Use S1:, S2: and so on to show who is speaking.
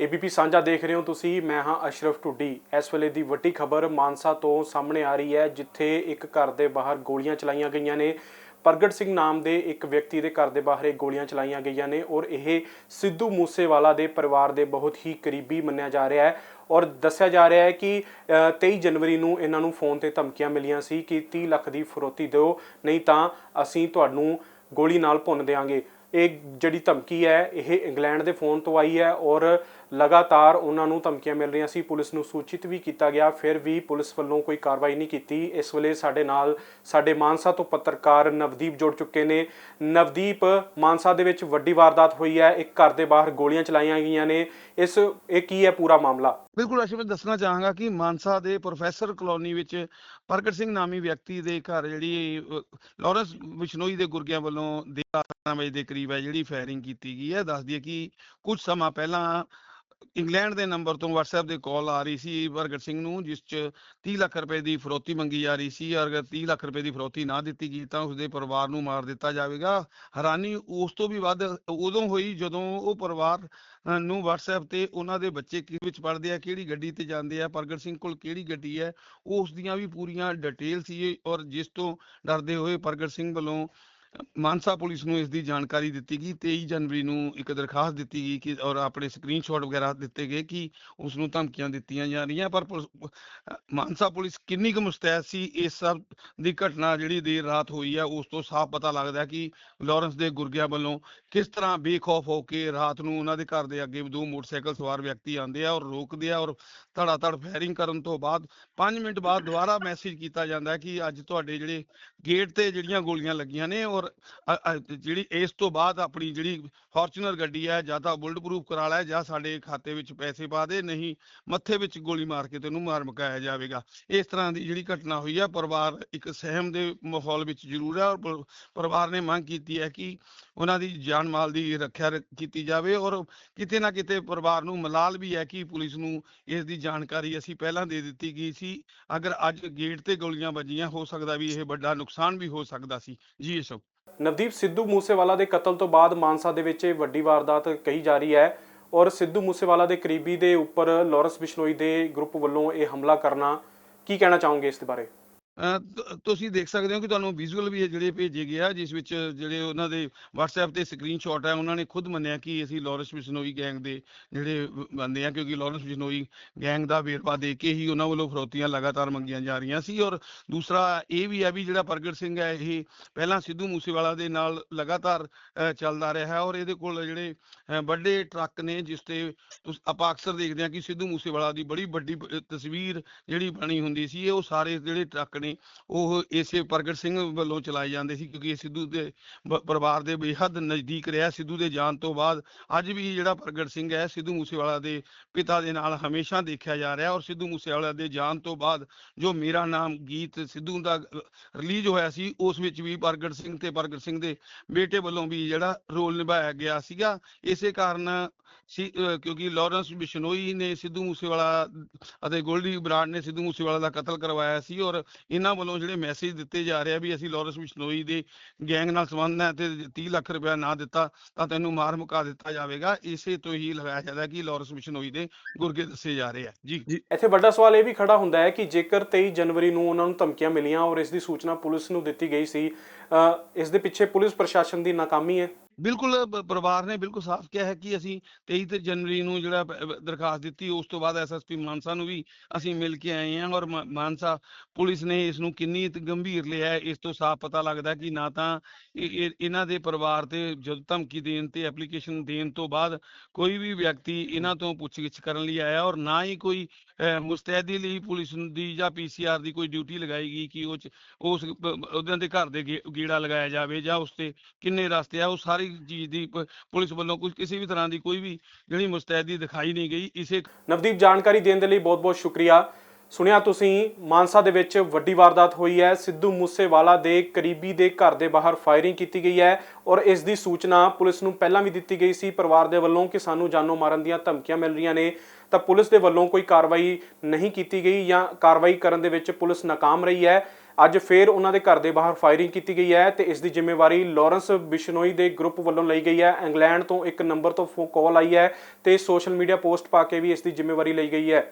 S1: ABP ਸਾਂਝਾ ਦੇਖ ਰਹੇ ਹੋ ਤੁਸੀਂ। ਮੈਂ ਹਾਂ ਅਸ਼ਰਫ ਟੁੱਡੀ ਇਸ ਵੇਲੇ ਦੀ ਵੱਡੀ ਖਬਰ ਮਾਨਸਾ ਤੋਂ ਸਾਹਮਣੇ ਆ ਰਹੀ ਹੈ ਜਿੱਥੇ ਇੱਕ ਘਰ ਦੇ ਬਾਹਰ ਗੋਲੀਆਂ ਚਲਾਈਆਂ ਗਈਆਂ ਨੇ। ਪ੍ਰਗਟ ਸਿੰਘ ਨਾਮ ਦੇ ਇੱਕ ਵਿਅਕਤੀ ਦੇ ਘਰ ਦੇ ਬਾਹਰ ਇਹ ਗੋਲੀਆਂ ਚਲਾਈਆਂ ਗਈਆਂ ਨੇ ਔਰ ਇਹ ਸਿੱਧੂ ਮੂਸੇਵਾਲਾ ਦੇ ਪਰਿਵਾਰ ਦੇ ਬਹੁਤ ਹੀ ਕਰੀਬੀ ਮੰਨਿਆ ਜਾ ਰਿਹਾ ਹੈ। ਔਰ ਦੱਸਿਆ ਜਾ ਰਿਹਾ ਹੈ ਕਿ ਅ, 23 ਜਨਵਰੀ ਨੂੰ ਇਹਨਾਂ ਨੂੰ ਫੋਨ ਤੇ ਧਮਕੀਆਂ ਮਿਲੀਆਂ ਸੀ ਕਿ 30 ਲੱਖ ਦੀ ਫਰੋਤੀ ਦਿਓ ਨਹੀਂ ਤਾਂ ਅਸੀਂ ਤੁਹਾਨੂੰ ਗੋਲੀ ਨਾਲ ਭੁੰਨ ਦੇਵਾਂਗੇ ਇਹ ਜਿਹੜੀ ਧਮਕੀ ਹੈ ਇਹ ਇੰਗਲੈਂਡ ਦੇ ਫੋਨ ਤੋਂ ਆਈ ਹੈ ਔਰ ਲਗਾਤਾਰ ਉਹਨਾਂ ਨੂੰ ਧਮਕੀਆਂ ਮਿਲ ਰਹੀਆਂ ਸੀ। ਪੁਲਿਸ ਨੂੰ ਸੂਚਿਤ ਵੀ ਕੀਤਾ ਗਿਆ ਫਿਰ ਵੀ ਪੁਲਿਸ ਵੱਲੋਂ ਕੋਈ ਕਾਰਵਾਈ ਨਹੀਂ ਕੀਤੀ। ਇਸ ਵੇਲੇ ਸਾਡੇ ਨਾਲ ਸਾਡੇ ਮਾਨਸਾ ਤੋਂ ਪੱਤਰਕਾਰ ਨਵਦੀਪ ਜੁੜ ਚੁੱਕੇ ਨੇ। ਨਵਦੀਪ ਮਾਨਸਾ ਦੇ ਵਿੱਚ ਵੱਡੀ ਵਾਰਦਾਤ ਹੋਈ ਹੈ ਇੱਕ ਘਰ ਦੇ ਬਾਹਰ ਗੋਲੀਆਂ ਚਲਾਈਆਂ ਗਈਆਂ ਨੇ। ਇਸ ਇਹ ਕੀ ਹੈ ਪੂਰਾ ਮਾਮਲਾ?
S2: ਬਿਲਕੁਲ ਅਸ਼ਵਿਨ ਦੱਸਣਾ ਚਾਹਾਂਗਾ ਕਿ ਮਾਨਸਾ ਦੇ ਪ੍ਰੋਫੈਸਰ ਕਲੋਨੀ ਵਿੱਚ ਪ੍ਰਗਟ ਸਿੰਘ ਨਾਮੀ ਵਿਅਕਤੀ ਦੇ ਘਰ ਜਿਹੜੀ ਅਹ, ਲਾਰੈਂਸ ਬਿਸ਼ਨੋਈ ਦੇ ਗੁਰਗਿਆਂ ਵੱਲੋਂ ਦੇਰ 12 ਵਜੇ ਦੇ ਕਰੀਬ ਹੈ, ਜਿਹੜੀ ਫਾਇਰਿੰਗ ਕੀਤੀ ਗਈ ਹੈ ਦੱਸ ਦਈਏ ਕਿ ਕੁਝ ਸਮਾਂ ਪਹਿਲਾਂ ਇੰਗਲੈਂਡ ਦੇ ਨੰਬਰ ਤੋਂ WhatsApp ਦੇ ਕਾਲ ਆ ਰਹੀ ਸੀ ਪ੍ਰਗਟ ਸਿੰਘ ਨੂੰ, ਜਿਸ 'ਚ 30 ਲੱਖ ਰੁਪਏ ਦੀ ਫਰੋਤੀ ਮੰਗੀ ਜਾ ਰਹੀ ਸੀ। ਅਗਰ 30 ਲੱਖ ਰੁਪਏ ਦੀ ਫਰੋਤੀ ਨਾ ਦਿੱਤੀ ਗਈ ਤਾਂ ਉਸਦੇ ਪਰਿਵਾਰ ਨੂੰ ਮਾਰ ਦਿੱਤਾ ਜਾਵੇਗਾ। ਹੈਰਾਨੀ ਉਸ ਤੋਂ ਵੀ ਵੱਧ ਉਦੋਂ ਹੋਈ ਜਦੋਂ ਉਹ ਪਰਿਵਾਰ ਨੂੰ WhatsApp ਤੇ ਉਹਨਾਂ ਦੇ ਬੱਚੇ ਕਿਸ ਵਿੱਚ ਪੜ੍ਹਦੇ ਆ, ਕਿਹੜੀ ਗੱਡੀ ਤੇ ਜਾਂਦੇ ਆ, ਪ੍ਰਗਟ ਸਿੰਘ ਕੋਲ ਕਿਹੜੀ ਗੱਡੀ ਹੈ, ਉਸ ਦੀਆਂ ਵੀ ਪੂਰੀਆਂ ਡਿਟੇਲ ਸੀ ਔਰ ਜਿਸ ਤੋਂ ਡਰਦੇ ਹੋਏ ਪ੍ਰਗਟ ਸਿੰਘ ਵੱਲੋਂ ਮਾਨਸਾ ਪੁਲਿਸ ਨੂੰ ਇਸ ਦੀ ਜਾਣਕਾਰੀ ਦਿੱਤੀ ਗਈ 23 ਜਨਵਰੀ ਨੂੰ ਇੱਕ ਦਰਖਾਸਤ ਦਿੱਤੀ ਗਈ ਕਿ ਔਰ ਆਪਣੇ ਸਕਰੀਨਸ਼ਾਟ ਵਗੈਰਾ ਦਿੱਤੇ ਗਏ ਕਿ ਉਸ ਨੂੰ ਧਮਕੀਆਂ ਦਿੱਤੀਆਂ ਜਾ ਰਹੀਆਂ, ਪਰ ਮਾਨਸਾ ਪੁਲਿਸ ਕਿੰਨੀ ਕੁ ਮੁਸਤੈਦ ਸੀ, ਇਸ ਸਭ ਦੀ ਘਟਨਾ ਜਿਹੜੀ ਦੇਰ ਰਾਤ ਹੋਈ ਹੈ ਉਸ ਤੋਂ ਸਾਫ਼ ਪਤਾ ਲੱਗਦਾ ਕਿ ਲਾਰੈਂਸ ਦੇ ਗੁਰਗਿਆਂ ਵੱਲੋਂ ਕਿਸ ਤਰ੍ਹਾਂ ਬੇਖੌਫ ਹੋ ਕੇ ਰਾਤ ਨੂੰ ਉਹਨਾਂ ਦੇ ਘਰ ਦੇ ਅੱਗੇ ਦੋ ਮੋਟਰਸਾਈਕਲ ਸਵਾਰ ਵਿਅਕਤੀ ਆਉਂਦੇ ਆ ਔਰ ਰੋਕਦੇ ਆ ਔਰ ਧੜਾ ਧੜ ਫਾਇਰਿੰਗ ਕਰਨ ਤੋਂ ਬਾਅਦ 5 ਮਿੰਟ ਬਾਅਦ ਦੁਬਾਰਾ ਮੈਸੇਜ ਕੀਤਾ ਜਾਂਦਾ ਹੈ ਕਿ ਅੱਜ ਤੁਹਾਡੇ ਜਿਹੜੇ ਗੇਟ ਤੇ ਜਿਹੜੀਆਂ ਗੋਲੀਆਂ ਲੱਗੀਆਂ ਨੇ ਔਰ ਅ- ਜਿਹੜੀ ਇਸ ਤੋਂ ਬਾਅਦ ਆਪਣੀ ਜਿਹੜੀ ਫੋਰਚੂਨਰ ਗੱਡੀ ਹੈ, ਜਾਂ ਤਾਂ ਬੁਲਟ ਪ੍ਰੂਫ ਕਰਾ ਲੈ, ਜਾਂ ਸਾਡੇ ਖਾਤੇ ਵਿੱਚ ਪੈਸੇ ਪਾ ਦੇ, ਨਹੀਂ ਮੱਥੇ ਵਿੱਚ ਗੋਲੀ ਮਾਰ ਕੇ ਤੈਨੂੰ ਮਾਰ ਮੁਕਾਇਆ ਜਾਵੇਗਾ। ਇਸ ਤਰ੍ਹਾਂ ਦੀ ਜਿਹੜੀ ਘਟਨਾ ਹੋਈ ਹੈ, ਪਰਿਵਾਰ ਇੱਕ ਸਹਿਮ ਦੇ ਮਾਹੌਲ ਵਿੱਚ ਜ਼ਰੂਰ ਹੈ ਔਰ ਪਰਿਵਾਰ ਨੇ ਮੰਗ ਕੀਤੀ ਹੈ ਕਿ ਉਹਨਾਂ ਦੀ ਜਾਨ ਮਾਲ ਦੀ ਰੱਖਿਆ ਕੀਤੀ ਜਾਵੇ ਔਰ ਕਿਤੇ ਨਾ ਕਿਤੇ ਪਰਿਵਾਰ ਨੂੰ ਮਲਾਲ ਵੀ ਹੈ ਕਿ ਪੁਲਿਸ ਨੂੰ ਇਸ ਦੀ ਜਾਣਕਾਰੀ ਅਸੀਂ ਪਹਿਲਾਂ ਦੇ ਦਿੱਤੀ ਗਈ ਸੀ। ਅਗਰ ਅੱਜ ਗੇਟ ਤੇ ਗੋਲੀਆਂ ਵੱਜੀਆਂ, ਹੋ ਸਕਦਾ ਵੀ ਇਹ ਵੱਡਾ ਨੁਕਸਾਨ ਵੀ ਹੋ ਸਕਦਾ ਸੀ। ਜੀ ਅਸ਼ੋਕ।
S1: ਨਵਦੀਪ, ਸਿੱਧੂ ਮੂਸੇਵਾਲਾ ਦੇ ਕਤਲ ਤੋਂ ਬਾਅਦ ਮਾਨਸਾ ਦੇ ਵਿੱਚ ਇਹ ਵੱਡੀ ਵਾਰਦਾਤ ਕਹੀ ਜਾ ਰਹੀ ਹੈ ਔਰ ਸਿੱਧੂ ਮੂਸੇਵਾਲਾ ਦੇ ਕਰੀਬੀ ਦੇ ਉੱਪਰ ਲਾਰੈਂਸ ਬਿਸ਼ਨੋਈ ਦੇ ਗਰੁੱਪ ਵੱਲੋਂ ਇਹ ਹਮਲਾ ਕਰਨਾ ਕੀ ਕਹਿਣਾ ਚਾਹੋਗੇ ਇਸ ਦੇ ਬਾਰੇ?
S2: ਤੁਸੀਂ ਦੇਖ ਸਕਦੇ ਹੋ ਕਿ ਤੁਹਾਨੂੰ ਵਿਜ਼ੂਅਲ ਵੀ ਜਿਹੜੇ ਭੇਜੇ ਗਿਆ ਜਿਸ ਵਿੱਚ ਜਿਹੜੇ ਉਹਨਾਂ ਦੇ WhatsApp ਤੇ ਸਕਰੀਨਸ਼ਾਟ ਹੈ ਉਹਨਾਂ ਨੇ ਖੁਦ ਮੰਨਿਆ ਕਿ ਅਸੀਂ ਲਾਰੈਂਸ ਬਿਸ਼ਨੋਈ ਗੈਂਗ ਦੇ ਜਿਹੜੇ ਬੰਦੇ ਆ ਕਿਉਂਕਿ ਲਾਰੈਂਸ ਬਿਸ਼ਨੋਈ ਗੈਂਗ ਦਾ ਵੇਰਵਾ ਦੇ ਕੇ ਹੀ ਉਹਨਾਂ ਵੱਲੋਂ ਫਰੋਤੀਆਂ ਲਗਾਤਾਰ ਮੰਗੀਆਂ ਜਾ ਰਹੀਆਂ ਸੀ। ਔਰ ਦੂਸਰਾ ਇਹ ਵੀ ਹੈ ਵੀ ਜਿਹੜਾ ਪ੍ਰਗਟ ਸਿੰਘ ਹੈ ਇਹ ਪਹਿਲਾਂ ਸਿੱਧੂ ਮੂਸੇਵਾਲਾ ਦੇ ਨਾਲ ਲਗਾਤਾਰ ਅਹ, ਚੱਲਦਾ ਰਿਹਾ ਹੈ ਔਰ ਇਹਦੇ ਕੋਲ ਜਿਹੜੇ ਵੱਡੇ ਟਰੱਕ ਨੇ ਜਿਸ ਤੇ ਆਪਾਂ ਅਕਸਰ ਦੇਖਦੇ ਹਾਂ ਕਿ ਸਿੱਧੂ ਮੂਸੇਵਾਲਾ ਦੀ ਬੜੀ ਵੱਡੀ ਤਸਵੀਰ ਜਿਹੜੀ ਬਣੀ ਹੁੰਦੀ ਸੀ ਉਹ ਸਾਰੇ ਜਿਹੜੇ ਟਰੱਕ ਨੇ ਉਹ ਇਸੇ ਪ੍ਰਗਟ ਸਿੰਘ ਵੱਲੋਂ ਚਲਾਏ ਜਾਂਦੇ ਸੀ ਕਿਉਂਕਿ ਇਹ ਸਿੱਧੂ ਦੇ ਪਰਿਵਾਰ ਦੇ ਬੇਹੱਦ ਨਜ਼ਦੀਕ ਰਿਹਾ, ਸਿੱਧੂ ਦੇ ਜਾਣ ਤੋਂ ਬਾਅਦ ਅੱਜ ਵੀ ਜਿਹੜਾ ਪ੍ਰਗਟ ਸਿੰਘ ਹੈ, ਸਿੱਧੂ ਮੂਸੇਵਾਲਾ ਦੇ ਪਿਤਾ ਦੇ ਨਾਲ ਹਮੇਸ਼ਾ ਦੇਖਿਆ ਜਾ ਰਿਹਾ ਔਰ ਸਿੱਧੂ ਮੂਸੇਵਾਲਾ ਦੇ ਜਾਣ ਤੋਂ ਬਾਅਦ ਜੋ ਮੇਰਾ ਨਾਮ ਗੀਤ ਸਿੱਧੂ ਦਾ ਰਿਲੀਜ਼ ਹੋਇਆ ਸੀ, ਉਸ ਵਿੱਚ ਵੀ ਪ੍ਰਗਟ ਸਿੰਘ ਤੇ ਪ੍ਰਗਟ ਸਿੰਘ ਦੇ ਬੇਟੇ ਵੱਲੋਂ ਵੀ ਜਿਹੜਾ ਰੋਲ ਨਿਭਾਇਆ ਗਿਆ ਸੀਗਾ। ਇਸੇ ਕਾਰਨ ਸੀ ਕਿਉਂਕਿ ਲਾਰੈਂਸ ਬਿਸ਼ਨੋਈ ਨੇ ਸਿੱਧੂ ਮੂਸੇਵਾਲਾ ਅਤੇ ਗੋਲਡੀ ਬਰਾੜ ਨੇ ਸਿੱਧੂ ਮੂਸੇਵਾਲਾ ਦਾ ਕਤਲ ਕਰਵਾਇਆ ਸੀ ਔਰ ਇਹਨਾਂ ਵੱਲੋਂ ਜਿਹੜੇ ਮੈਸੇਜ ਦਿੱਤੇ ਜਾ ਰਹੇ ਆ ਵੀ ਅਸੀਂ ਲਾਰੈਂਸ ਬਿਸ਼ਨੋਈ ਦੇ ਗੈਂਗ ਨਾਲ ਸੰਬੰਧ ਹੈ ਤੇ 30 ਲੱਖ ਰੁਪਇਆ ਨਾ ਦਿੱਤਾ ਤਾਂ ਤੈਨੂੰ ਮਾਰ ਮੁਕਾ ਦਿੱਤਾ ਜਾਵੇਗਾ। ਇਸੇ ਤੋਂ ਹੀ ਲਗਾਇਆ ਜਾਂਦਾ ਕਿ ਲਾਰੈਂਸ ਬਿਸ਼ਨੋਈ ਦੇ ਗੁਰਗੇ ਦੱਸੇ ਜਾ ਰਹੇ ਆ। ਜੀ।
S1: ਇੱਥੇ ਵੱਡਾ ਸਵਾਲ ਇਹ ਵੀ ਖੜਾ ਹੁੰਦਾ ਹੈ ਕਿ ਜੇਕਰ 23 ਜਨਵਰੀ ਨੂੰ ਉਹਨਾਂ ਨੂੰ ਧਮਕੀਆਂ ਮਿਲੀਆਂ ਔਰ ਇਸ ਦੀ ਸੂਚਨਾ ਪੁਲਿਸ ਨੂੰ ਦਿੱਤੀ ਗਈ ਸੀ ਅ, ਇਸ ਦੇ ਪਿੱਛੇ ਪੁਲਿਸ ਪ੍ਰਸ਼ਾਸਨ ਦੀ ਨਾਕਾਮੀ ਹੈ।
S2: ਬਿਲਕੁਲ ਪਰਿਵਾਰ ਨੇ ਬਿਲਕੁਲ ਸਾਫ਼ ਕਿਹਾ ਹੈ ਕਿ ਅਸੀਂ 23 ਤੇ ਜਨਵਰੀ ਨੂੰ ਜਿਹੜਾ ਦਰਖਾਸਤ ਦਿੱਤੀ ਉਸ ਤੋਂ ਬਾਅਦ ਐਸਐਸਪੀ ਮਾਨਸਾ ਨੂੰ ਵੀ ਅਸੀਂ ਮਿਲ ਕੇ ਆਏ ਹਾਂ ਔਰ ਮਾਨਸਾ ਪੁਲਿਸ ਨੇ ਇਸ ਨੂੰ ਕਿੰਨੀ ਗੰਭੀਰ ਲਿਆ ਇਸ ਤੋਂ ਸਾਫ਼ ਪਤਾ ਲੱਗਦਾ ਕਿ ਨਾ ਤਾਂ ਇਹਨਾਂ ਦੇ ਪਰਿਵਾਰ ਤੇ ਜਦ ਧਮਕੀ ਦੇਣ ਤੇ ਐਪਲੀਕੇਸ਼ਨ ਦੇਣ ਤੋਂ ਬਾਅਦ ਕੋਈ ਵੀ ਵਿਅਕਤੀ ਇਹਨਾਂ ਤੋਂ ਪੁੱਛਗਿੱਛ ਕਰਨ ਲਈ ਆਇਆ ਔਰ ਨਾ ਹੀ ਕੋਈ ਅਹ, ਮੁਸਤੈਦੀ ਲਈ ਪੁਲਿਸ ਦੀ ਜਾਂ ਪੀਸੀਆਰ ਦੀ ਕੋਈ ਡਿਊਟੀ ਲਗਾਈ ਗਈ ਕਿ ਉਹ ਉਸ ਉਹਨਾਂ ਦੇ ਘਰ ਦੇ ਗੇੜਾ ਲਗਾਇਆ ਜਾਵੇ ਜਾਂ ਉਸ ਤੇ ਕਿੰਨੇ ਰਸਤੇ ਆ ਉਹ ਸਾਰੀ ਚੀਜ਼ ਦੀ ਪ- ਪੁਲਿਸ ਵੱਲੋਂ ਕੋਈ ਕਿਸੇ ਵੀ ਤਰ੍ਹਾਂ ਦੀ ਕੋਈ ਵੀ ਜਿਹੜੀ ਮੁਸਤੈਦੀ ਦਿਖਾਈ ਨਹੀਂ ਗਈ, ਇਸੇ
S1: ਨਵਦੀਪ, ਜਾਣਕਾਰੀ ਦੇਣ ਦੇ ਲਈ ਬਹੁਤ-ਬਹੁਤ ਸ਼ੁਕਰੀਆ। ਸੁਣਿਆ ਤੁਸੀਂ, ਮਾਨਸਾ ਦੇ ਵਿੱਚ ਵੱਡੀ ਵਾਰਦਾਤ ਹੋਈ ਹੈ। ਸਿੱਧੂ ਮੂਸੇਵਾਲਾ ਦੇ ਕਰੀਬੀ ਦੇ ਘਰ ਦੇ ਬਾਹਰ ਫਾਇਰਿੰਗ ਕੀਤੀ ਗਈ ਹੈ ਔਰ ਇਸ ਦੀ ਸੂਚਨਾ ਪੁਲਿਸ ਨੂੰ ਪਹਿਲਾਂ ਵੀ ਦਿੱਤੀ ਗਈ ਸੀ। ਪਰਿਵਾਰ ਦੇ ਵੱਲੋਂ ਕਿ ਸਾਨੂੰ ਜਾਨੋਂ ਮਾਰਨ ਦੀਆਂ ਧਮਕੀਆਂ ਮਿਲ ਰਹੀਆਂ ਨੇ। ਤਾਂ ਪੁਲਿਸ ਦੇ ਵੱਲੋਂ ਕੋਈ ਕਾਰਵਾਈ ਨਹੀਂ ਕੀਤੀ ਗਈ ਜਾਂ ਕਾਰਵਾਈ ਕਰਨ ਦੇ ਵਿੱਚ ਪੁਲਿਸ ਨਾਕਾਮ ਰਹੀ ਹੈ। ਅੱਜ ਫੇਰ ਉਹਨਾਂ ਦੇ ਘਰ ਦੇ ਬਾਹਰ ਫਾਇਰਿੰਗ ਕੀਤੀ ਗਈ ਹੈ ਤੇ ਇਸ ਦੀ ਜ਼ਿੰਮੇਵਾਰੀ ਲਾਰੈਂਸ ਬਿਸ਼ਨੋਈ ਦੇ ਗਰੁੱਪ ਵੱਲੋਂ ਲਈ ਗਈ ਹੈ। ਇੰਗਲੈਂਡ ਤੋਂ ਇੱਕ ਨੰਬਰ ਤੋਂ ਫੋ ਕਾਲ ਆਈ ਹੈ ਤੇ ਸੋਸ਼ਲ ਮੀਡੀਆ ਪੋਸਟ ਪਾ ਕੇ ਵੀ ਇਸ ਦੀ ਜ਼ਿੰਮੇਵਾਰੀ ਲਈ ਗਈ ਹੈ।